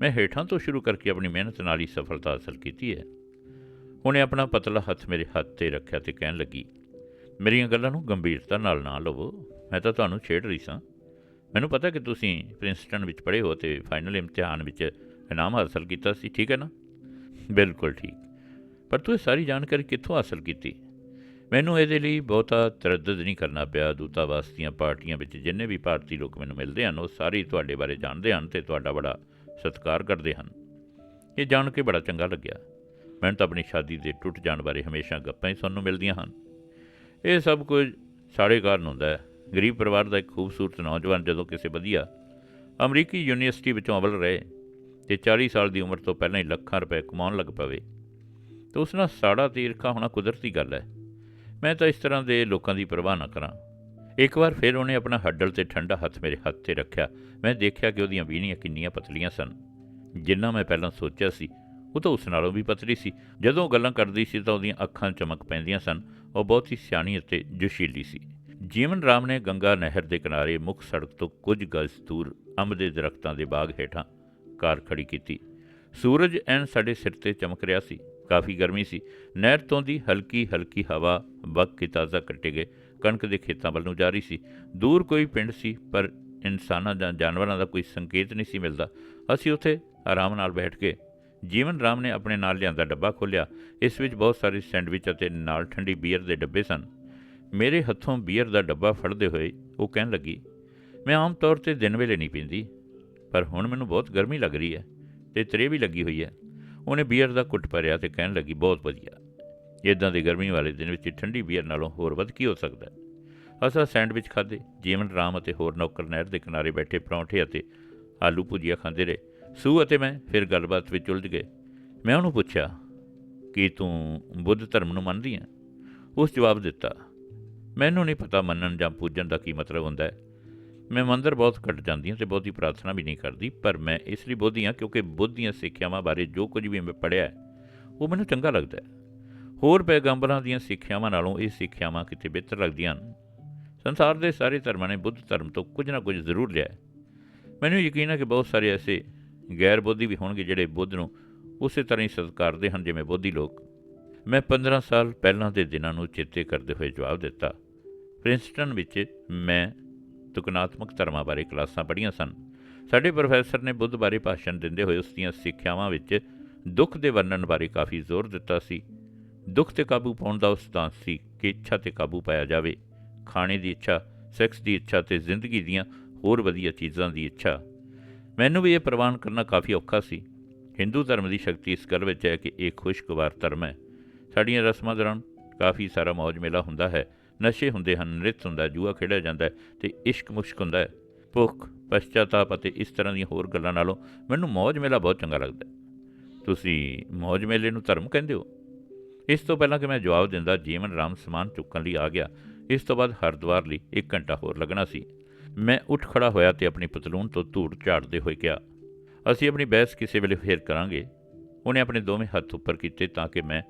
ਮੈਂ ਹੇਠਾਂ ਤੋਂ ਸ਼ੁਰੂ ਕਰਕੇ ਆਪਣੀ ਮਿਹਨਤ ਨਾਲ ਹੀ ਸਫਲਤਾ ਹਾਸਲ ਕੀਤੀ ਹੈ। ਉਹਨੇ ਆਪਣਾ ਪਤਲਾ ਹੱਥ ਮੇਰੇ ਹੱਥ ਤੇ ਰੱਖਿਆ ਤੇ ਕਹਿਣ ਲੱਗੀ, ਮੇਰੀਆਂ ਗੱਲਾਂ ਨੂੰ ਗੰਭੀਰਤਾ ਨਾਲ ਨਾ ਲਵੋ। ਮੈਂ ਤਾਂ ਤੁਹਾਨੂੰ ਛੇੜ ਰਹੀ ਸਾਂ। ਮੈਨੂੰ ਪਤਾ ਕਿ ਤੁਸੀਂ ਪ੍ਰਿੰਸਟਨ ਵਿੱਚ ਪੜ੍ਹੇ ਹੋ ਤੇ ਫਾਈਨਲ ਇਮਤਿਹਾਨ ਵਿੱਚ ਇਨਾਮ ਹਾਸਲ ਕੀਤਾ ਸੀ, ਠੀਕ ਹੈ ਨਾ? ਬਿਲਕੁਲ ਠੀਕ। ਪਰ ਤੂੰ ਇਹ ਸਾਰੀ ਜਾਣਕਾਰੀ ਕਿੱਥੋਂ ਹਾਸਲ ਕੀਤੀ? ਮੈਨੂੰ ਇਹਦੇ ਲਈ ਬਹੁਤਾ ਤਰੱਦਦ ਨਹੀਂ ਕਰਨਾ ਪਿਆ। ਦੂਤਾਵਾਸ ਦੀਆਂ ਪਾਰਟੀਆਂ ਵਿੱਚ ਜਿੰਨੇ ਵੀ ਭਾਰਤੀ ਲੋਕ ਮੈਨੂੰ ਮਿਲਦੇ ਹਨ, ਉਹ ਸਾਰੇ ਤੁਹਾਡੇ ਬਾਰੇ ਜਾਣਦੇ ਹਨ ਤੇ ਤੁਹਾਡਾ ਬੜਾ ਸਤਿਕਾਰ ਕਰਦੇ ਹਨ। ਇਹ ਜਾਣ ਕੇ ਬੜਾ ਚੰਗਾ ਲੱਗਿਆ। ਮੈਨੂੰ ਤਾਂ ਆਪਣੀ ਸ਼ਾਦੀ ਦੇ ਟੁੱਟ ਜਾਣ ਬਾਰੇ ਹਮੇਸ਼ਾ ਗੱਪਾਂ ਹੀ ਸੁਣਨ ਨੂੰ ਮਿਲਦੀਆਂ ਹਨ। ਇਹ ਸਭ ਕੁਝ ਸਾਡੇ ਕਾਰਨ ਹੁੰਦਾ ਹੈ। ਗਰੀਬ ਪਰਿਵਾਰ ਦਾ ਇੱਕ ਖੂਬਸੂਰਤ ਨੌਜਵਾਨ ਜਦੋਂ ਕਿਸੇ ਵਧੀਆ ਅਮਰੀਕੀ ਯੂਨੀਵਰਸਿਟੀ ਵਿੱਚੋਂ ਅਵਲ ਰਹੇ ਤੇ 40 ਸਾਲ ਦੀ ਉਮਰ ਤੋਂ ਪਹਿਲਾਂ ਹੀ ਲੱਖਾਂ ਰੁਪਏ ਕਮਾਉਣ ਲੱਗ ਪਵੇ, ਤਾਂ ਉਸ ਨਾਲ ਸਾੜਾ ਤੀਰਖਾ ਹੋਣਾ ਕੁਦਰਤੀ ਗੱਲ ਹੈ। ਮੈਂ ਤਾਂ ਇਸ ਤਰ੍ਹਾਂ ਦੇ ਲੋਕਾਂ ਦੀ ਪਰਵਾਹ ਨਾ ਕਰਾਂ। ਇੱਕ ਵਾਰ ਫਿਰ ਉਹਨੇ ਆਪਣਾ ਹੱਡਲ ਤੇ ਠੰਡਾ ਹੱਥ ਮੇਰੇ ਹੱਥ ਤੇ ਰੱਖਿਆ। ਮੈਂ ਦੇਖਿਆ ਕਿ ਉਹਦੀਆਂ ਵੀਣੀਆਂ ਕਿੰਨੀਆਂ ਪਤਲੀਆਂ ਸਨ। ਜਿੰਨਾ ਮੈਂ ਪਹਿਲਾਂ ਸੋਚਿਆ ਸੀ, ਉਹ ਤਾਂ ਉਸ ਨਾਲੋਂ ਵੀ ਪਤਲੀ ਸੀ। ਜਦੋਂ ਗੱਲਾਂ ਕਰਦੀ ਸੀ ਤਾਂ ਉਹਦੀਆਂ ਅੱਖਾਂ ਚਮਕ ਪੈਂਦੀਆਂ ਸਨ। ਉਹ ਬਹੁਤ ਹੀ ਸਿਆਣੀ ਅਤੇ ਜੋਸ਼ੀਲੀ ਸੀ। ਜੀਵਨ ਰਾਮ ਨੇ ਗੰਗਾ ਨਹਿਰ ਦੇ ਕਿਨਾਰੇ ਮੁੱਖ ਸੜਕ ਤੋਂ ਕੁਝ ਗਜ਼ ਦੂਰ ਅੰਬ ਦੇ ਦਰਖਤਾਂ ਦੇ ਬਾਗ ਹੇਠਾਂ ਕਾਰ ਖੜੀ ਕੀਤੀ। ਸੂਰਜ ਐਨ ਸਾਡੇ ਸਿਰ ਤੇ ਚਮਕ ਰਿਹਾ ਸੀ। ਕਾਫੀ ਗਰਮੀ ਸੀ। ਨਹਿਰ ਤੋਂ ਦੀ ਹਲਕੀ ਹਲਕੀ ਹਵਾ ਵਕ ਕੇ ਤਾਜ਼ਾ ਕੱਟੇ ਗਏ ਕਣਕ ਦੇ ਖੇਤਾਂ ਵੱਲ ਨੂੰ ਜਾ ਰਹੀ ਸੀ। ਦੂਰ ਕੋਈ ਪਿੰਡ ਸੀ, ਪਰ ਇਨਸਾਨਾਂ ਜਾਂ ਜਾਨਵਰਾਂ ਦਾ ਕੋਈ ਸੰਕੇਤ ਨਹੀਂ ਸੀ ਮਿਲਦਾ। ਅਸੀਂ ਉੱਥੇ ਆਰਾਮ ਨਾਲ ਬੈਠ ਕੇ ਜੀਵਨ ਰਾਮ ਨੇ ਆਪਣੇ ਨਾਲ ਲਿਆਂਦਾ ਡੱਬਾ ਖੋਲ੍ਹਿਆ। ਇਸ ਵਿੱਚ ਬਹੁਤ ਸਾਰੇ ਸੈਂਡਵਿਚ ਅਤੇ ਨਾਲ ਠੰਡੀ ਬੀਅਰ ਦੇ ਡੱਬੇ ਸਨ। ਮੇਰੇ ਹੱਥੋਂ ਬੀਅਰ ਦਾ ਡੱਬਾ ਫੜਦੇ ਹੋਏ ਉਹ ਕਹਿਣ ਲੱਗੀ, ਮੈਂ ਆਮ ਤੌਰ ਤੇ ਦਿਨ ਵੇਲੇ ਨਹੀਂ ਪੀਂਦੀ, ਪਰ ਹੁਣ ਮੈਨੂੰ ਬਹੁਤ ਗਰਮੀ ਲੱਗ ਰਹੀ ਹੈ ਤੇ ਤਰੇ ਵੀ ਲੱਗੀ ਹੋਈ ਹੈ। ਉਹਨੇ ਬੀਅਰ ਦਾ ਕੁੱਟ ਭਰਿਆ ਤੇ ਕਹਿਣ ਲੱਗੀ, ਬਹੁਤ ਵਧੀਆ। ਇਦਾਂ ਦੇ ਗਰਮੀ ਵਾਲੇ ਦਿਨ ਵਿੱਚ ਠੰਡੀ ਬੀਅਰ ਨਾਲੋਂ ਹੋਰ ਵੱਧ ਕੀ ਹੋ ਸਕਦਾ ਹੈ? ਅਸਾਂ ਸੈਂਡਵਿਚ ਖਾਦੇ ਜੀਵਨ ਰਾਮ ਅਤੇ ਹੋਰ ਨੌਕਰ ਨਹਿਰ ਦੇ ਕਿਨਾਰੇ ਬੈਠੇ ਪਰੌਂਠੇ ਅਤੇ ਆਲੂ ਭੁਜੀਆ ਖਾਂਦੇ ਰਹੇ। ਸੂ ਅਤੇ ਮੈਂ ਫਿਰ ਗੱਲਬਾਤ ਵਿੱਚ ਉਲਝ ਗਏ। ਮੈਂ ਉਹਨੂੰ ਪੁੱਛਿਆ, ਕਿ ਤੂੰ ਬੁੱਧ ਧਰਮ ਨੂੰ ਮੰਨਦੀ ਹੈ? ਉਸ ਜਵਾਬ ਦਿੱਤਾ ਮੈਨੂੰ ਨਹੀਂ ਪਤਾ ਮੰਨਣ ਜਾਂ ਪੂਜਣ ਦਾ ਕੀ ਮਤਲਬ ਹੁੰਦਾ ਹੈ। ਮੈਂ ਮੰਦਰ ਬਹੁਤ ਘੱਟ ਜਾਂਦੀ ਹਾਂ ਤੇ ਬਹੁਤੀ ਪ੍ਰਾਰਥਨਾ ਵੀ ਨਹੀਂ ਕਰਦੀ, ਪਰ ਮੈਂ ਇਸ ਲਈ ਬੋਧੀ ਹਾਂ ਕਿਉਂਕਿ ਬੁੱਧ ਦੀਆਂ ਸਿੱਖਿਆਵਾਂ ਬਾਰੇ ਜੋ ਕੁਝ ਵੀ ਮੈਂ ਪੜ੍ਹਿਆ ਉਹ ਮੈਨੂੰ ਚੰਗਾ ਲੱਗਦਾ ਹੈ। ਹੋਰ ਪੈਗੰਬਰਾਂ ਦੀਆਂ ਸਿੱਖਿਆਵਾਂ ਨਾਲੋਂ ਇਹ ਸਿੱਖਿਆਵਾਂ ਕਿਤੇ ਬਿਹਤਰ ਲੱਗਦੀਆਂ ਹਨ। ਸੰਸਾਰ ਦੇ ਸਾਰੇ ਧਰਮਾਂ ਨੇ ਬੁੱਧ ਧਰਮ ਤੋਂ ਕੁਝ ਨਾ ਕੁਝ ਜ਼ਰੂਰ ਲਿਆ ਹੈ। ਮੈਨੂੰ ਯਕੀਨ ਹੈ ਕਿ ਬਹੁਤ ਸਾਰੇ ਐਸੇ ਗੈਰ ਬੋਧੀ ਵੀ ਹੋਣਗੇ ਜਿਹੜੇ ਬੁੱਧ ਨੂੰ ਉਸੇ ਤਰ੍ਹਾਂ ਹੀ ਸਤਿਕਾਰਦੇ ਹਨ ਜਿਵੇਂ ਬੋਧੀ ਲੋਕ। ਮੈਂ 15 ਸਾਲ ਪਹਿਲਾਂ ਦੇ ਦਿਨਾਂ ਨੂੰ ਚੇਤੇ ਕਰਦੇ ਹੋਏ ਜਵਾਬ ਦਿੱਤਾ। ਪ੍ਰਿੰਸਟਨ ਵਿੱਚ ਮੈਂ ਤੁਕਨਾਤਮਕ ਧਰਮਾਂ ਬਾਰੇ ਕਲਾਸਾਂ ਪੜ੍ਹੀਆਂ ਸਨ। ਸਾਡੇ ਪ੍ਰੋਫੈਸਰ ਨੇ ਬੁੱਧ ਬਾਰੇ ਭਾਸ਼ਣ ਦਿੰਦੇ ਹੋਏ ਉਸ ਦੀਆਂ ਸਿੱਖਿਆਵਾਂ ਵਿੱਚ ਦੁੱਖ ਦੇ ਵਰਣਨ ਬਾਰੇ ਕਾਫੀ ਜ਼ੋਰ ਦਿੱਤਾ ਸੀ। ਦੁੱਖ ਤੇ ਕਾਬੂ ਪਾਉਣ ਦਾ ਉਹ ਸੀ ਕਿ ਇੱਛਾ ਤੇ ਕਾਬੂ ਪਾਇਆ ਜਾਵੇ। ਖਾਣੇ ਦੀ ਇੱਛਾ, ਸੈਕਸ ਦੀ ਇੱਛਾ ਤੇ ਜ਼ਿੰਦਗੀ ਦੀਆਂ ਹੋਰ ਵਧੀਆ ਚੀਜ਼ਾਂ ਦੀ ਇੱਛਾ। ਮੈਨੂੰ ਵੀ ਇਹ ਪ੍ਰਵਾਨ ਕਰਨਾ ਕਾਫੀ ਔਖਾ ਸੀ। ਹਿੰਦੂ ਧਰਮ ਦੀ ਸ਼ਕਤੀ ਇਸ ਗੱਲ ਵਿੱਚ ਹੈ ਕਿ ਇਹ ਖੁਸ਼ਗਵਾਰ ਧਰਮ ਹੈ। ਸਾਡੀਆਂ ਰਸਮਾਂ ਦੌਰਾਨ ਕਾਫੀ ਸਾਰਾ ਮौज ਮੇਲਾ ਹੁੰਦਾ ਹੈ। ਨਸ਼ੇ ਹੁੰਦੇ ਹਨ, ਨ੍ਰਿਤ ਹੁੰਦਾ, ਜੂਆ ਖੇਡਿਆ ਜਾਂਦਾ ਹੈ ਤੇ ਇਸ਼ਕ ਮੁਸ਼ਕ ਹੁੰਦਾ ਹੈ। ਭੁੱਖ ਪਛਤਾਤਾਪ ਅਤੇ ਇਸ ਤਰ੍ਹਾਂ ਦੀਆਂ ਹੋਰ ਗੱਲਾਂ ਨਾਲੋਂ ਮੈਨੂੰ ਮੌਜ ਮੇਲਾ ਬਹੁਤ ਚੰਗਾ ਲੱਗਦਾ ਤੁਸੀਂ ਮੌਜ ਮੇਲੇ ਨੂੰ ਧਰਮ ਕਹਿੰਦੇ ਹੋ? ਇਸ ਤੋਂ ਪਹਿਲਾਂ ਕਿ ਮੈਂ ਜਵਾਬ ਦਿੰਦਾ, ਜੀਵਨ ਰਾਮ ਸਮਾਨ ਚੁੱਕਣ ਲਈ ਆ ਗਿਆ। ਇਸ ਤੋਂ ਬਾਅਦ ਹਰਿਦੁਆਰ ਲਈ 1 ਘੰਟਾ ਹੋਰ ਲੱਗਣਾ ਸੀ। ਮੈਂ ਉੱਠ ਖੜਾ ਹੋਇਆ ਤੇ ਆਪਣੀ ਪਤਲੂਨ ਤੋਂ ਧੂੜ ਝਾੜਦੇ ਹੋਏ ਕਿਹਾ, ਅਸੀਂ ਆਪਣੀ ਬਹਿਸ ਕਿਸੇ ਵੇਲੇ ਫੇਰ ਕਰਾਂਗੇ। ਉਹਨੇ ਆਪਣੇ ਦੋਵੇਂ ਹੱਥ ਉੱਪਰ ਕੀਤੇ ਤਾਂ ਕਿ ਮੈਂ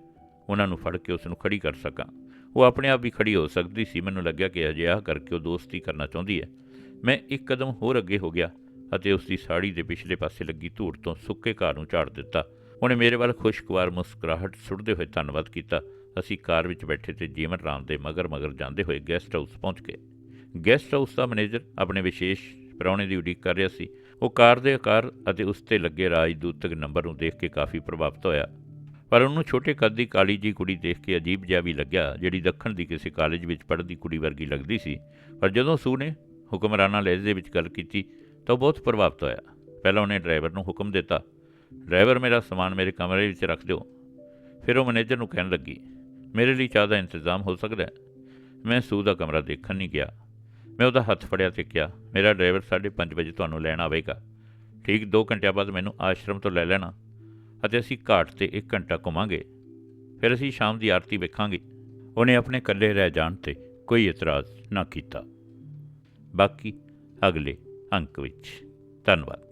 ਉਹਨਾਂ ਨੂੰ ਫੜ ਕੇ ਉਸ ਨੂੰ ਖੜੀ ਕਰ ਸਕਾਂ। ਉਹ ਆਪਣੇ ਆਪ ਵੀ ਖੜੀ ਹੋ ਸਕਦੀ ਸੀ। ਮੈਨੂੰ ਲੱਗਿਆ ਕਿ ਅਜਿਹਾ ਕਰਕੇ ਉਹ ਦੋਸਤੀ ਕਰਨਾ ਚਾਹੁੰਦੀ ਹੈ। ਮੈਂ ਇੱਕ ਕਦਮ ਹੋਰ ਅੱਗੇ ਹੋ ਗਿਆ ਅਤੇ ਉਸ ਦੀ ਸਾੜੀ ਦੇ ਪਿਛਲੇ ਪਾਸੇ ਲੱਗੀ ਧੂੜ ਤੋਂ ਸੁੱਕੇ ਘਾਹ ਨੂੰ ਝਾੜ ਦਿੱਤਾ। ਉਹਨੇ ਮੇਰੇ ਵੱਲ ਖੁਸ਼ਗਵਾਰ ਮੁਸਕਰਾਹਟ ਸੁੱਟਦੇ ਹੋਏ ਧੰਨਵਾਦ ਕੀਤਾ। ਅਸੀਂ ਕਾਰ ਵਿੱਚ ਬੈਠੇ ਤੇ ਜੀਵਨ ਰਾਮ ਦੇ ਮਗਰ ਮਗਰ ਜਾਂਦੇ ਹੋਏ ਗੈਸਟ ਹਾਊਸ ਪਹੁੰਚ ਗਏ। ਗੈਸਟ ਹਾਊਸ ਦਾ ਮੈਨੇਜਰ ਆਪਣੇ ਵਿਸ਼ੇਸ਼ ਪ੍ਰਾਹੁਣੇ ਦੀ ਉਡੀਕ ਕਰ ਰਿਹਾ ਸੀ। ਉਹ ਕਾਰ ਦੇ ਆਕਾਰ ਅਤੇ ਉਸ ਤੇ ਲੱਗੇ ਰਾਜਦੂਤਕ ਨੰਬਰ ਨੂੰ ਦੇਖ ਕੇ ਕਾਫੀ ਪ੍ਰਭਾਵਿਤ ਹੋਇਆ। ਪਰ ਉਹਨੂੰ ਛੋਟੇ ਕੱਦ ਦੀ ਕਾਲੀ ਜੀ ਕੁੜੀ ਦੇਖ ਕੇ ਅਜੀਬ ਜਿਹਾ ਵੀ ਲੱਗਿਆ, ਜਿਹੜੀ ਦੱਖਣ ਦੀ ਕਿਸੇ ਕਾਲਜ ਵਿੱਚ ਪੜ੍ਹਦੀ ਕੁੜੀ ਵਰਗੀ ਲੱਗਦੀ ਸੀ। ਪਰ ਜਦੋਂ ਸੂ ਨੇ ਹੁਕਮਰਾਨਾ ਲਹਿਜੇ ਵਿੱਚ ਗੱਲ ਕੀਤੀ, ਤਾਂ ਉਹ ਬਹੁਤ ਪ੍ਰਭਾਵਿਤ ਹੋਇਆ। ਪਹਿਲਾਂ ਉਹਨੇ ਡਰਾਈਵਰ ਨੂੰ ਹੁਕਮ ਦਿੱਤਾ, ਡਰਾਈਵਰ, ਮੇਰਾ ਸਮਾਨ ਮੇਰੇ ਕਮਰੇ ਵਿੱਚ ਰੱਖ ਦਿਓ। ਫਿਰ ਉਹ ਮੈਨੇਜਰ ਨੂੰ ਕਹਿਣ ਲੱਗੀ, ਮੇਰੇ ਲਈ ਚਾਹ ਦਾ ਇੰਤਜ਼ਾਮ ਹੋ ਸਕਦਾ ਹੈ? ਮੈਂ ਸੂ ਦਾ ਕਮਰਾ ਦੇਖਣ ਨਹੀਂ ਗਿਆ। ਮੈਂ ਉਹਦਾ ਹੱਥ ਫੜਿਆ ਤੇ ਕਿਹਾ, ਮੇਰਾ ਡਰਾਈਵਰ 5:30 ਵਜੇ ਤੁਹਾਨੂੰ ਲੈਣ ਆਵੇਗਾ। ਠੀਕ 2 ਘੰਟਿਆਂ ਬਾਅਦ ਮੈਨੂੰ ਆਸ਼ਰਮ ਤੋਂ ਲੈ ਲੈਣਾ। ਅਤੇ ਅਸੀਂ ਘਾਟ ਤੇ 1 ਘੰਟਾ ਘੁਮਾਂਗੇ। ਫਿਰ ਅਸੀਂ ਸ਼ਾਮ ਦੀ ਆਰਤੀ ਵੇਖਾਂਗੇ। ਉਹਨੇ ਆਪਣੇ ਇਕੱਲੇ ਰਹਿ ਜਾਣ ਤੇ ਕੋਈ ਇਤਰਾਜ਼ ਨਾ ਕੀਤਾ। ਬਾਕੀ ਅਗਲੇ ਅੰਕ ਵਿੱਚ। ਧੰਨਵਾਦ।